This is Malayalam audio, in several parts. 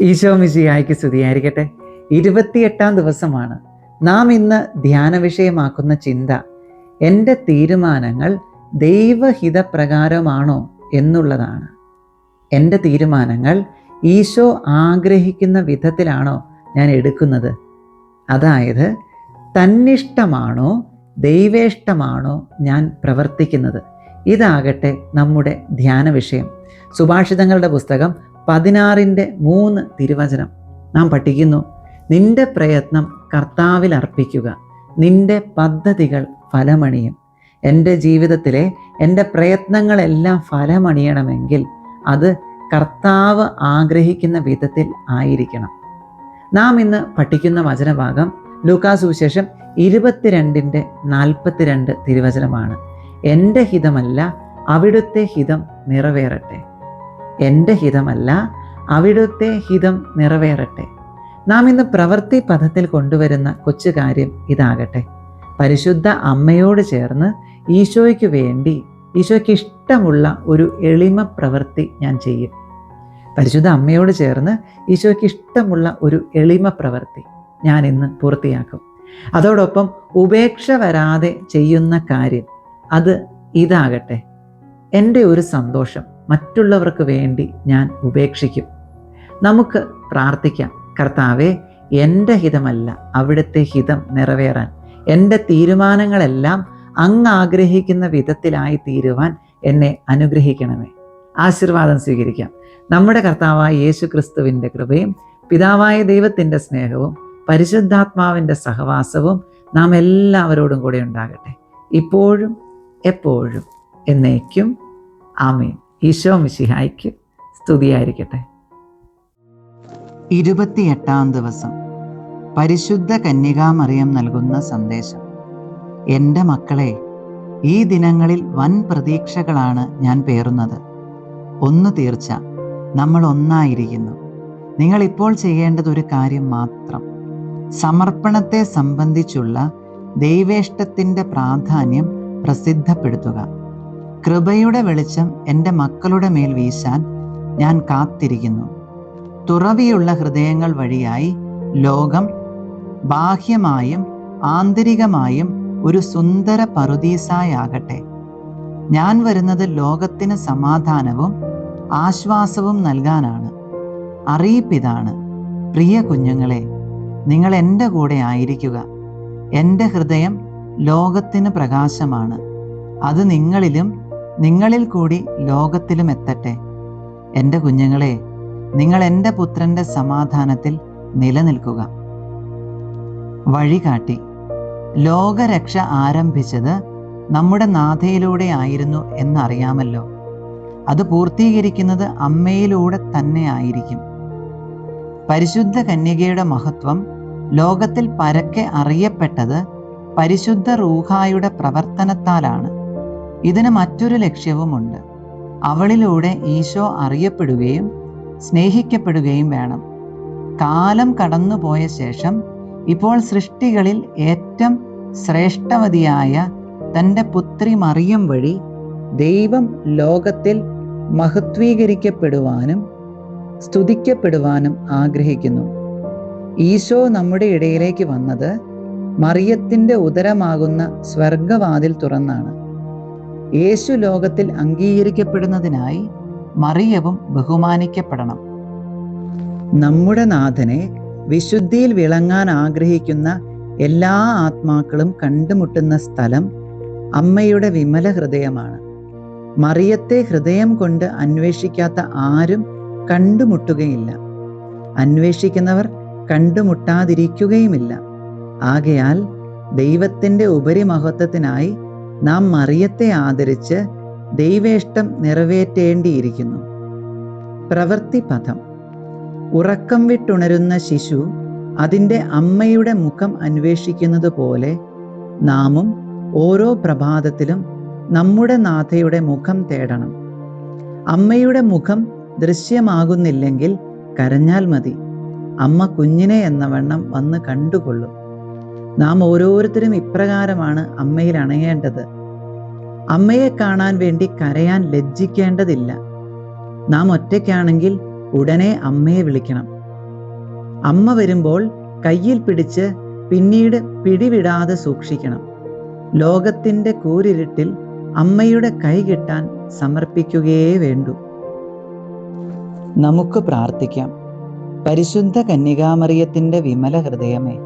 ഈശോ ആയിക്ക് സ്തുതിയായിരിക്കട്ടെ. ഇരുപത്തിയെട്ടാം ദിവസമാണ്. നാം ഇന്ന് ധ്യാന വിഷയമാക്കുന്ന ചിന്ത എന്റെ തീരുമാനങ്ങൾ ദൈവഹിതപ്രകാരമാണോ എന്നുള്ളതാണ്. എന്റെ തീരുമാനങ്ങൾ ഈശോ ആഗ്രഹിക്കുന്ന വിധത്തിലാണോ ഞാൻ എടുക്കുന്നത്. അതായത് തന്നിഷ്ടമാണോ ദൈവേഷ്ടമാണോ ഞാൻ പ്രവർത്തിക്കുന്നത്. ഇതാകട്ടെ നമ്മുടെ ധ്യാന വിഷയം സുഭാഷിതങ്ങളുടെ പുസ്തകം പതിനാറിന്റെ മൂന്ന് തിരുവചനം നാം പഠിക്കുന്നു. നിന്റെ പ്രയത്നം കർത്താവിൽ അർപ്പിക്കുക. നിന്റെ പദ്ധതികൾ ഫലമണിയും. എന്റെ ജീവിതത്തിലെ എന്റെ പ്രയത്നങ്ങളെല്ലാം ഫലമണിയണമെങ്കിൽ അത് കർത്താവ് ആഗ്രഹിക്കുന്ന വിധത്തിൽ ആയിരിക്കണം. നാം ഇന്ന് പഠിക്കുന്ന വചനഭാഗം ലൂക്കാസുവിശേഷം ഇരുപത്തിരണ്ടിന്റെ നാൽപ്പത്തിരണ്ട് തിരുവചനമാണ്. എന്റെ ഹിതമല്ല അവിടുത്തെ ഹിതം നിറവേറട്ടെ. എന്റെ ഹിതമല്ല അവിടുത്തെ ഹിതം നിറവേറട്ടെ. നാം ഇന്ന് പ്രവൃത്തി പദത്തിൽ കൊണ്ടുവരുന്ന കൊച്ചു കാര്യം ഇതാകട്ടെ. പരിശുദ്ധ അമ്മയോട് ചേർന്ന് ഈശോയ്ക്ക് വേണ്ടി ഈശോയ്ക്ക് ഇഷ്ടമുള്ള ഒരു എളിമ പ്രവൃത്തി ഞാൻ ചെയ്യും. പരിശുദ്ധ അമ്മയോട് ചേർന്ന് ഈശോയ്ക്ക് ഇഷ്ടമുള്ള ഒരു എളിമ പ്രവൃത്തി ഞാൻ ഇന്ന് പൂർത്തിയാക്കും. അതോടൊപ്പം ഉപേക്ഷ വരാതെ ചെയ്യുന്ന കാര്യം അത് ഇതാകട്ടെ. എന്റെ ഒരു സന്തോഷം. മറ്റുള്ളവർക്ക് വേണ്ടി ഞാൻ ഉപേക്ഷിക്കും. നമുക്ക് പ്രാർത്ഥിക്കാം. കർത്താവെ എന്റെ ഹിതമല്ല അവിടുത്തെ ഹിതം നിറവേറാൻ. എന്റെ തീരുമാനങ്ങളെല്ലാം അങ്ങ് ആഗ്രഹിക്കുന്ന വിധത്തിലായി തീരുവാൻ എന്നെ അനുഗ്രഹിക്കണമേ. ആശീർവാദം സ്വീകരിക്കാം. നമ്മുടെ കർത്താവായ യേശു ക്രിസ്തുവിന്റെ കൃപയും പിതാവായ ദൈവത്തിന്റെ സ്നേഹവും പരിശുദ്ധാത്മാവിന്റെ സഹവാസവും നാം എല്ലാവരോടും കൂടെ ഉണ്ടാകട്ടെ. ഇപ്പോഴും എപ്പോഴും എന്നേക്കും. ആമീൻ. ഈശോ മിശിഹായ്ക്ക് സ്തുതിയായിരിക്കട്ടെ. ഇരുപത്തിയെട്ടാം ദിവസം. പരിശുദ്ധ കന്യകാമറിയം നൽകുന്ന സന്ദേശം. എന്റെ മക്കളെ ഈ ദിനങ്ങളിൽ വൻ പ്രതീക്ഷകളാണ് ഞാൻ പേറുന്നത്. ഒന്ന് തീർച്ച നമ്മൾ ഒന്നായിരിക്കുന്നു. നിങ്ങൾ ഇപ്പോൾ ചെയ്യേണ്ടത് ഒരു കാര്യം മാത്രം. സമർപ്പണത്തെ സംബന്ധിച്ചുള്ള ദൈവേഷ്ടത്തിന്റെ പ്രാധാന്യം പ്രസിദ്ധപ്പെടുത്തുക. കൃപയുടെ വെളിച്ചം എന്റെ മക്കളുടെ മേൽ വീശാൻ ഞാൻ കാത്തിരിക്കുന്നു. തുറവിയുള്ള ഹൃദയങ്ങൾ വഴിയായി ലോകം ബാഹ്യമായും ആന്തരികമായും ഒരു സുന്ദര പറുദീസായാകട്ടെ. ഞാൻ വരുന്നത് ലോകത്തിന് സമാധാനവും ആശ്വാസവും നൽകാനാണ്. അറിയിപ്പിതാണ്. പ്രിയ കുഞ്ഞുങ്ങളെ നിങ്ങൾ എന്റെ കൂടെ ആയിരിക്കുക. എന്റെ ഹൃദയം ലോകത്തിന് പ്രകാശമാണ്. അത് നിങ്ങളിലും നിങ്ങളിൽ കൂടി ലോകത്തിലും എത്തട്ടെ. എന്റെ കുഞ്ഞുങ്ങളെ നിങ്ങൾ എന്റെ പുത്രന്റെ സമാധാനത്തിൽ നിലനിൽക്കുക. വഴികാട്ടി. ലോകരക്ഷ ആരംഭിച്ചത് നമ്മുടെ നാഥയിലൂടെ ആയിരുന്നു എന്നറിയാമല്ലോ. അത് പൂർത്തീകരിക്കുന്നത് അമ്മയിലൂടെ തന്നെ ആയിരിക്കും. പരിശുദ്ധ കന്യകയുടെ മഹത്വം ലോകത്തിൽ പരക്കെ അറിയപ്പെട്ടത് പരിശുദ്ധ റൂഹായുടെ പ്രവർത്തനത്താലാണ്. ഇതിന് മറ്റൊരു ലക്ഷ്യവുമുണ്ട്. അവളിലൂടെ ഈശോ അറിയപ്പെടുകയും സ്നേഹിക്കപ്പെടുകയും വേണം. കാലം കടന്നുപോയ ശേഷം ഇപ്പോൾ സൃഷ്ടികളിൽ ഏറ്റവും ശ്രേഷ്ഠവതിയായ തന്റെ പുത്രി മറിയം വഴി ദൈവം ലോകത്തിൽ മഹത്വീകരിക്കപ്പെടുവാനും സ്തുതിക്കപ്പെടുവാനും ആഗ്രഹിക്കുന്നു. ഈശോ നമ്മുടെ ഇടയിലേക്ക് വന്നത് മറിയത്തിന്റെ ഉദരമാകുന്ന സ്വർഗവാതിൽ തുറന്നാണ്. യേശു ലോകത്തിൽ അംഗീകരിക്കപ്പെടുന്നതിനായി മറിയവും ബഹുമാനിക്കപ്പെടണം. നമ്മുടെ നാഥനെ വിശുദ്ധിയിൽ വിളങ്ങാൻ ആഗ്രഹിക്കുന്ന എല്ലാ ആത്മാക്കളും കണ്ടുമുട്ടുന്ന സ്ഥലം അമ്മയുടെ വിമല ഹൃദയമാണ്. മറിയത്തെ ഹൃദയം കൊണ്ട് അന്വേഷിക്കാത്ത ആരും കണ്ടുമുട്ടുകയില്ല. അന്വേഷിക്കുന്നവർ കണ്ടുമുട്ടാതിരിക്കുകയുമില്ല. ആകയാൽ ദൈവത്തിന്റെ ഉപരിമഹത്വത്തിനായി നാം മറിയത്തെ ആദരിച്ച് ദൈവേഷ്ടം നിറവേറ്റേണ്ടിയിരിക്കുന്നു. പ്രവൃത്തി പദം. ഉറക്കം വിട്ടുണരുന്ന ശിശു അതിന്റെ അമ്മയുടെ മുഖം അന്വേഷിക്കുന്നത് പോലെ നാമും ഓരോ പ്രഭാതത്തിലും നമ്മുടെ നാഥയുടെ മുഖം തേടണം. അമ്മയുടെ മുഖം ദൃശ്യമാകുന്നില്ലെങ്കിൽ കരഞ്ഞാൽ മതി. അമ്മ കുഞ്ഞിനെ എന്ന വണ്ണം വന്ന് കണ്ടുകൊള്ളും. നാം ഓരോരുത്തരും ഇപ്രകാരമാണ് അമ്മയിൽ അണയേണ്ടത്. അമ്മയെ കാണാൻ വേണ്ടി കരയാൻ ലജ്ജിക്കേണ്ടതില്ല. നാം ഒറ്റയ്ക്കാണെങ്കിൽ ഉടനെ അമ്മയെ വിളിക്കണം. അമ്മ വരുമ്പോൾ കയ്യിൽ പിടിച്ച് പിന്നീട് പിടിവിടാതെ സൂക്ഷിക്കണം. ലോകത്തിന്റെ കൂരിരുട്ടിൽ അമ്മയുടെ കൈ കിട്ടാൻ സമർപ്പിക്കുകയേ വേണ്ടൂ. നമുക്ക് പ്രാർത്ഥിക്കാം. പരിശുദ്ധ കന്യകാമറിയത്തിന്റെ വിമല ഹൃദയമേ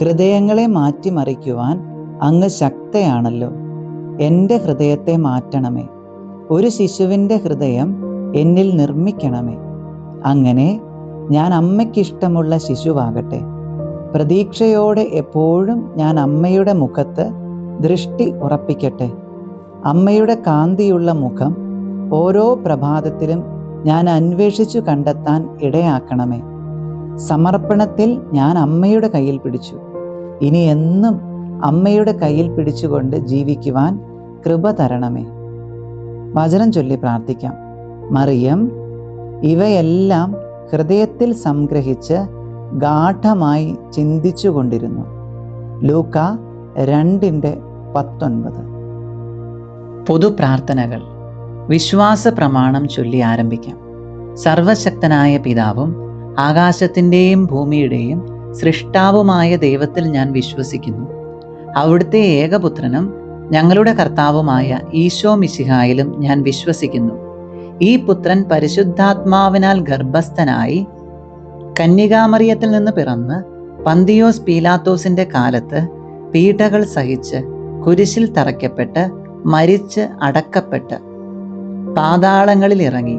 ഹൃദയങ്ങളെ മാറ്റിമറിക്കുവാൻ അങ്ങ് ശക്തയാണല്ലോ. എന്റെ ഹൃദയത്തെ മാറ്റണമേ. ഒരു ശിശുവിന്റെ ഹൃദയം എന്നിൽ നിർമ്മിക്കണമേ. അങ്ങനെ ഞാൻ അമ്മയ്ക്കിഷ്ടമുള്ള ശിശുവാകട്ടെ. പ്രതീക്ഷയോടെ എപ്പോഴും ഞാൻ അമ്മയുടെ മുഖത്ത് ദൃഷ്ടി ഉറപ്പിക്കട്ടെ. അമ്മയുടെ കാന്തിയുള്ള മുഖം ഓരോ പ്രഭാതത്തിലും ഞാൻ അന്വേഷിച്ചു കണ്ടെത്താൻ ഇടയാക്കണമേ. സമർപ്പണത്തിൽ ഞാൻ അമ്മയുടെ കയ്യിൽ പിടിച്ചു. ഇനി എന്നും അമ്മയുടെ കയ്യിൽ പിടിച്ചുകൊണ്ട് ജീവിക്കുവാൻ കൃപ തരണമേ. വചനം ചൊല്ലി പ്രാർത്ഥിക്കാം. മറിയം ഇവയെല്ലാം ഹൃദയത്തിൽ സംഗ്രഹിച്ച് ഗാഠമായി ചിന്തിച്ചു കൊണ്ടിരുന്നു ലൂക്ക രണ്ടിന്റെ പത്തൊൻപത്. പൊതുപ്രാർത്ഥനകൾ. വിശ്വാസ പ്രമാണം ചൊല്ലി ആരംഭിക്കാം. സർവശക്തനായ പിതാവും ആകാശത്തിന്റെയും ഭൂമിയുടെയും സൃഷ്ടാവുമായ ദൈവത്തിൽ ഞാൻ വിശ്വസിക്കുന്നു. അവിടുത്തെ ഏകപുത്രനും ഞങ്ങളുടെ കർത്താവുമായ ഈശോ മിശിഹായിലും ഞാൻ വിശ്വസിക്കുന്നു. ഈ പുത്രൻ പരിശുദ്ധാത്മാവിനാൽ ഗർഭസ്ഥനായി കന്യകാമറിയത്തിൽ നിന്ന് പിറന്ന് പന്തിയോസ് പീലാത്തോസിന്റെ കാലത്ത് പീഡകൾ സഹിച്ച് കുരിശിൽ തറയ്ക്കപ്പെട്ട് മരിച്ച് അടക്കപ്പെട്ട് പാതാളങ്ങളിൽ ഇറങ്ങി